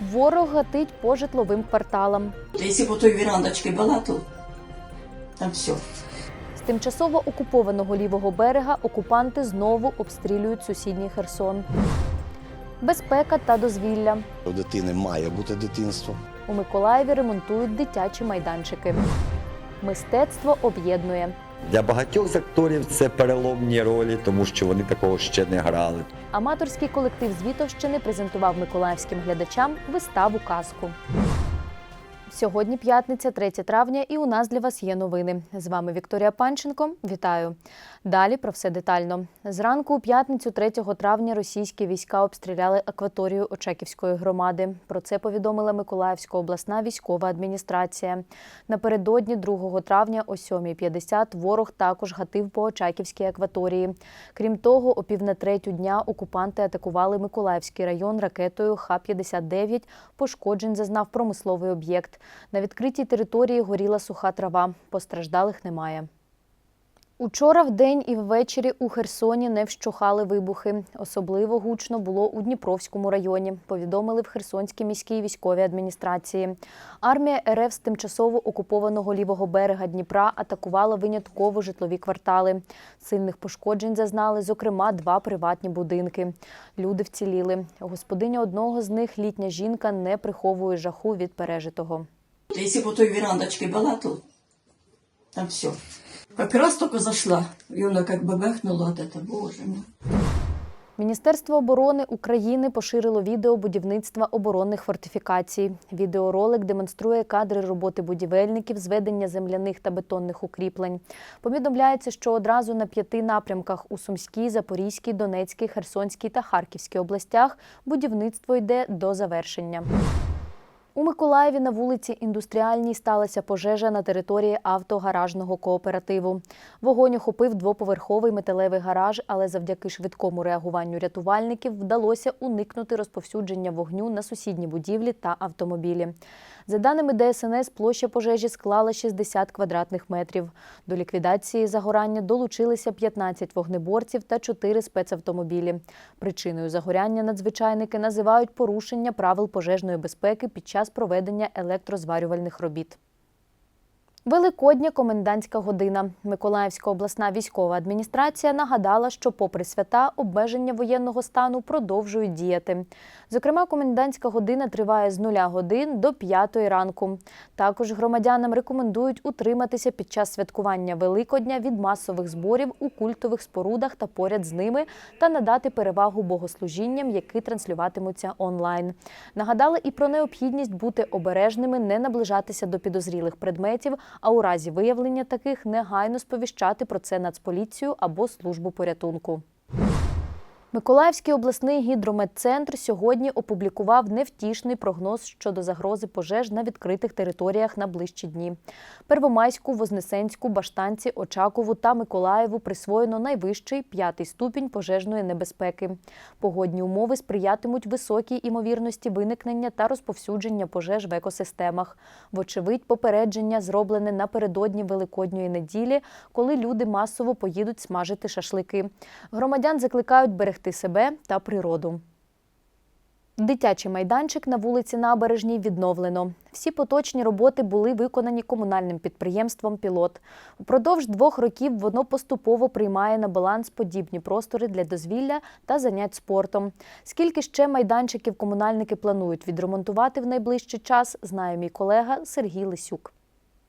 Ворог гатить по житловим кварталам. Якщо по той вірандочці була, то там все. З тимчасово окупованого лівого берега окупанти знову обстрілюють сусідній Херсон. Безпека та дозвілля. У дитини має бути дитинство. У Миколаєві ремонтують дитячі майданчики. Мистецтво об'єднує. Для багатьох з акторів це переломні ролі, тому що вони такого ще не грали. Аматорський колектив з Вітовщини презентував миколаївським глядачам виставу казку. Сьогодні п'ятниця, 3 травня, і у нас для вас є новини. З вами Вікторія Панченко. Вітаю. Далі про все детально. Зранку у п'ятницю, 3 травня, російські війська обстріляли акваторію Очаківської громади. Про це повідомила Миколаївська обласна військова адміністрація. Напередодні 2 травня о 7.50 ворог також гатив по Очаківській акваторії. Крім того, о пів на третю дня окупанти атакували Миколаївський район ракетою Х-59. Пошкоджень зазнав промисловий об'єкт. На відкритій території горіла суха трава. Постраждалих немає. Учора вдень і ввечері у Херсоні не вщухали вибухи. Особливо гучно було у Дніпровському районі, повідомили в Херсонській міській військовій адміністрації. Армія РФ з тимчасово окупованого лівого берега Дніпра атакувала винятково житлові квартали. Сильних пошкоджень зазнали, зокрема, два приватні будинки. Люди вціліли. Господиня одного з них, літня жінка, не приховує жаху від пережитого. Якщо по той вірандочці була, то там все. Как раз только зашла, и она как бы бахнула от этого, боже мой. Міністерство оборони України поширило відео будівництва оборонних фортифікацій. Відеоролик демонструє кадри роботи будівельників, зведення земляних та бетонних укріплень. Повідомляється, що одразу на п'яти напрямках у Сумській, Запорізькій, Донецькій, Херсонській та Харківській областях будівництво йде до завершення. У Миколаєві на вулиці Індустріальній сталася пожежа на території автогаражного кооперативу. Вогонь охопив двоповерховий металевий гараж, але завдяки швидкому реагуванню рятувальників вдалося уникнути розповсюдження вогню на сусідні будівлі та автомобілі. За даними ДСНС, площа пожежі склала 60 квадратних метрів. До ліквідації загорання долучилися 15 вогнеборців та 4 спецавтомобілі. Причиною загоряння надзвичайники називають порушення правил пожежної безпеки під час проведення електрозварювальних робіт. Великодня комендантська година. Миколаївська обласна військова адміністрація нагадала, що, попри свята, обмеження воєнного стану продовжують діяти. Зокрема, комендантська година триває з 0 годин до 5 ранку. Також громадянам рекомендують утриматися під час святкування Великодня від масових зборів у культових спорудах та поряд з ними та надати перевагу богослужінням, які транслюватимуться онлайн. Нагадали і про необхідність бути обережними, не наближатися до підозрілих предметів, а у разі виявлення таких негайно сповіщати про це Нацполіцію або службу порятунку. Миколаївський обласний гідрометцентр сьогодні опублікував невтішний прогноз щодо загрози пожеж на відкритих територіях на ближчі дні. Первомайську, Вознесенську, Баштанці, Очакову та Миколаєву присвоєно найвищий п'ятий ступінь пожежної небезпеки. Погодні умови сприятимуть високій імовірності виникнення та розповсюдження пожеж в екосистемах. Вочевидь, попередження зроблене напередодні Великодньої неділі, коли люди масово поїдуть смажити шашлики. Громадян закликають берегти себе та природу. Дитячий майданчик на вулиці Набережній відновлено. Всі поточні роботи були виконані комунальним підприємством Пілот. Упродовж двох років воно поступово приймає на баланс подібні простори для дозвілля та занять спортом. Скільки ще майданчиків комунальники планують відремонтувати в найближчий час, знає мій колега Сергій Лисюк.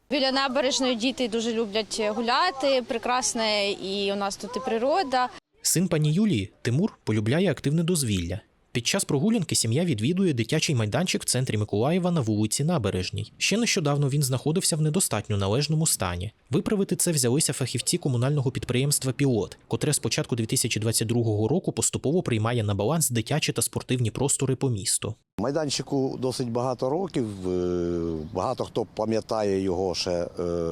Біля набережної діти дуже люблять гуляти. Прекрасне і у нас тут і природа. Син пані Юлії Тимур полюбляє активне дозвілля. Під час прогулянки сім'я відвідує дитячий майданчик в центрі Миколаєва на вулиці Набережній. Ще нещодавно він знаходився в недостатньо належному стані. Виправити це взялися фахівці комунального підприємства Пілот, котре з початку 2022 року поступово приймає на баланс дитячі та спортивні простори по місту. Майданчику досить багато років. е, Багато хто пам'ятає його ще е,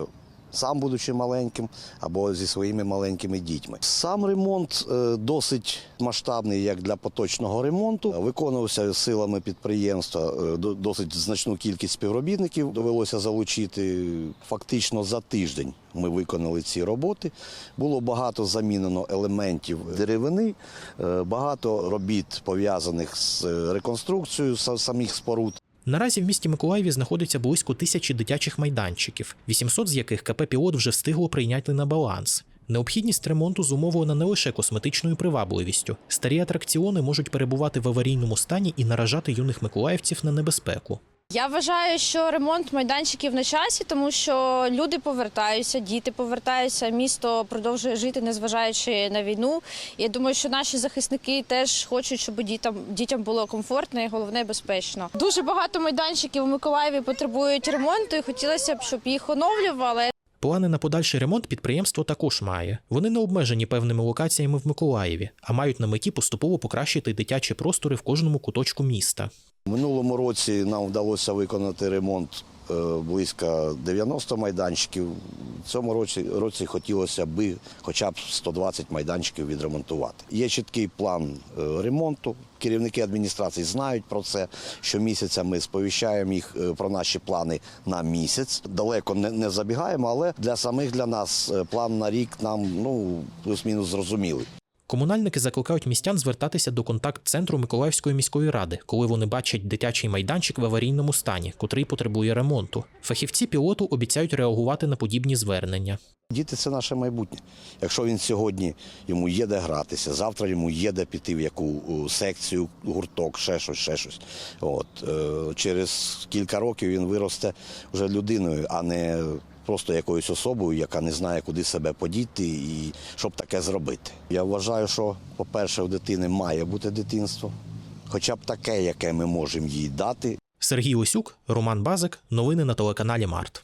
сам будучи маленьким, або зі своїми маленькими дітьми. Сам ремонт е, досить масштабний, як для поточного ремонту. Виконувався силами підприємства. е, до- Досить значну кількість співробітників довелося залучити. Фактично за тиждень ми виконали ці роботи. Було багато замінено елементів деревини, е, багато робіт пов'язаних з реконструкцією са- самих споруд. Наразі в місті Миколаєві знаходиться близько тисячі дитячих майданчиків, 800 з яких КП Пілот вже встигло прийняти на баланс. Необхідність ремонту зумовлена не лише косметичною привабливістю. Старі атракціони можуть перебувати в аварійному стані і наражати юних миколаївців на небезпеку. Я вважаю, що ремонт майданчиків на часі, тому що люди повертаються, діти повертаються, місто продовжує жити, незважаючи на війну. Я думаю, що наші захисники теж хочуть, щоб дітям дітям було комфортно і головне безпечно. Дуже багато майданчиків у Миколаєві потребують ремонту, і хотілося б, щоб їх оновлювали. Плани на подальший ремонт підприємство також має. Вони не обмежені певними локаціями в Миколаєві, а мають на меті поступово покращити дитячі простори в кожному куточку міста. Минулому році нам вдалося виконати ремонт е, близько 90 майданчиків. В цьому році, році хотілося би хоча б 120 майданчиків відремонтувати. Є чіткий план е, ремонту. Керівники адміністрації знають про це. Щомісяця ми сповіщаємо їх е, про наші плани на місяць. Далеко не, не забігаємо, але для самих для нас план на рік нам ну плюс-мінус зрозумілий. Комунальники закликають містян звертатися до контакт-центру Миколаївської міської ради, коли вони бачать дитячий майданчик в аварійному стані, котрий потребує ремонту. Фахівці пілоту обіцяють реагувати на подібні звернення. Діти це наше майбутнє. Якщо він сьогодні йому є де гратися, завтра йому є де піти в яку секцію, гурток, ще щось, ще щось. От е, через кілька років він виросте вже людиною, а не просто якоюсь особою, яка не знає, куди себе подіти і щоб таке зробити. Я вважаю, що, по-перше, у дитини має бути дитинство, хоча б таке, яке ми можемо їй дати. Сергій Осюк, Роман Базик. Новини на телеканалі Март.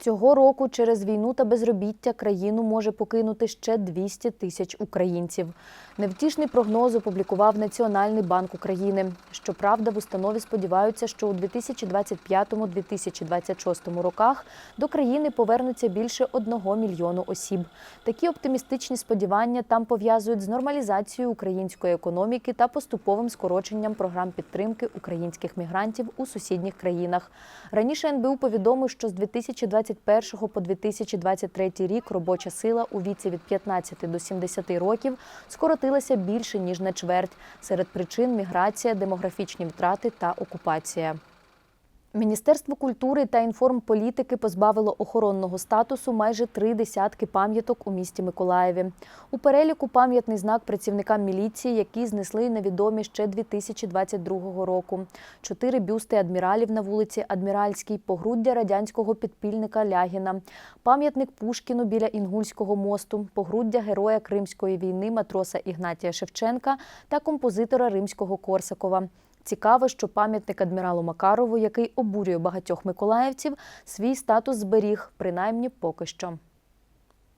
Цього року через війну та безробіття країну може покинути ще 200 тисяч українців. Невтішний прогноз опублікував Національний банк України. Щоправда, в установі сподіваються, що у 2025-2026 роках до країни повернуться більше одного мільйону осіб. Такі оптимістичні сподівання там пов'язують з нормалізацією української економіки та поступовим скороченням програм підтримки українських мігрантів у сусідніх країнах. Раніше НБУ повідомив, що з 2021 по 2023 рік робоча сила у віці від 15 до 70 років скоротилася більше ніж на чверть. Серед причин міграція, демографічні втрати та окупація. Міністерство культури та інформполітики позбавило охоронного статусу майже три десятки пам'яток у місті Миколаєві. У переліку пам'ятний знак працівникам міліції, які знесли невідомі ще 2022 року. Чотири бюсти адміралів на вулиці Адміральській, погруддя радянського підпільника Лягіна, пам'ятник Пушкіну біля Інгульського мосту, погруддя героя Кримської війни матроса Ігнатія Шевченка та композитора римського Корсакова. Цікаво, що пам'ятник адміралу Макарову, який обурює багатьох миколаївців, свій статус зберіг, принаймні поки що.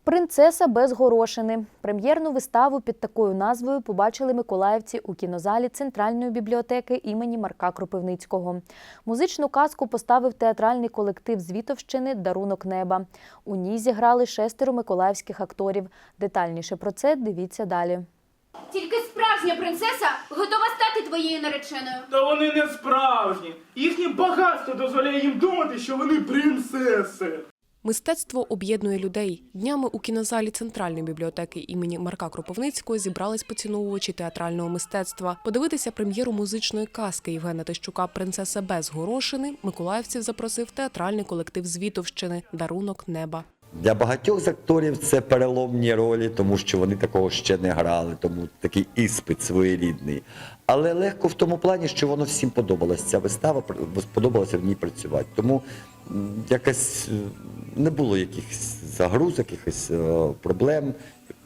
Принцеса без горошини. Прем'єрну виставу під такою назвою побачили миколаївці у кінозалі Центральної бібліотеки імені Марка Кропивницького. Музичну казку поставив театральний колектив з Вітовщини Дарунок неба. У ній зіграли шестеро миколаївських акторів. Детальніше про це дивіться далі. Тільки справжня принцеса готова стати твоєю нареченою. Та вони не справжні. Їхнє багатство дозволяє їм думати, що вони принцеси. Мистецтво об'єднує людей. Днями у кінозалі Центральної бібліотеки імені Марка Кропивницького зібрались поціновувачі театрального мистецтва. Подивитися прем'єру музичної казки Євгена Тищука Принцеса без горошини Миколаївців запросив театральний колектив з Вітовщини Дарунок неба. Для багатьох з акторів це переломні ролі, тому що вони такого ще не грали, тому такий іспит своєрідний. Але легко в тому плані, що воно всім подобалось. Ця вистава сподобалося в ній працювати. Тому якось е, не було якихось загруз, якихось е, проблем.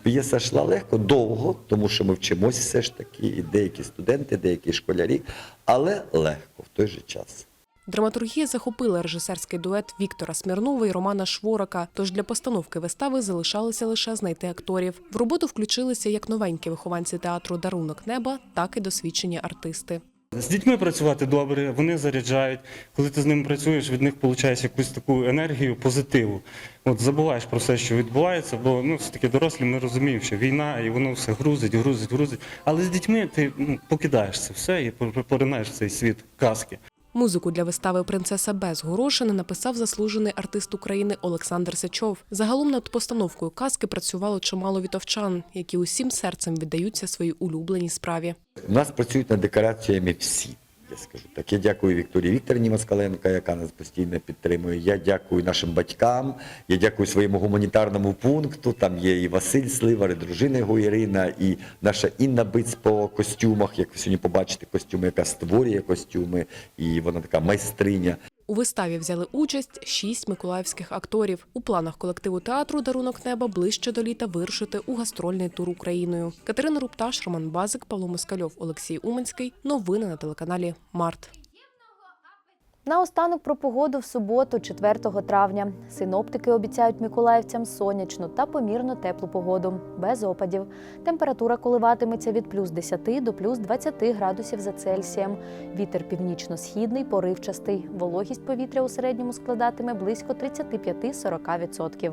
П'єса йшла легко, довго, тому що ми вчимося все ж таки, і деякі студенти, деякі школярі, але легко. в той же час. Драматургія захопила режисерський дует Віктора Смірнова і Романа Шворака. Тож для постановки вистави залишалося лише знайти акторів. В роботу включилися як новенькі вихованці театру Дарунок неба, так і досвідчені артисти. З дітьми працювати добре, вони заряджають. Коли ти з ними працюєш, від них получаєш якусь таку енергію, позитиву. От забуваєш про все, що відбувається, бо ну все таки дорослі ми розуміємо, що війна і воно все грузить, грузить, грузить. Але з дітьми ти ну, покидаєш це все і поринаєш в цей світ казки. Музику для вистави Принцеса без горошини написав заслужений артист України Олександр Сечов. Загалом над постановкою казки працювало чимало вітовчан, які усім серцем віддаються своїй улюбленій справі. У нас працюють над декораціями всі. Я скажу так. Я дякую Вікторії Вікторівні Москаленко, яка нас постійно підтримує. Я дякую нашим батькам. Я дякую своєму гуманітарному пункту. Там є і Василь Сливар, і дружина його Ірина, і наша Інна Биць по костюмах. Як ви сьогодні побачите, костюми, яка створює костюми, і вона така майстриня. У виставі взяли участь шість миколаївських акторів. У планах колективу театру Дарунок неба ближче до літа вирушити у гастрольний тур Україною. Катерина Рупташ, Роман Базик, Павло Москальов, Олексій Уменський. Новини на телеканалі Март. Наостанок про погоду в суботу, 4 травня. Синоптики обіцяють миколаївцям сонячну та помірно теплу погоду, без опадів. Температура коливатиметься від плюс 10 до плюс 20 градусів за Цельсієм. Вітер північно-східний, поривчастий. Вологість повітря у середньому складатиме близько 35-40%.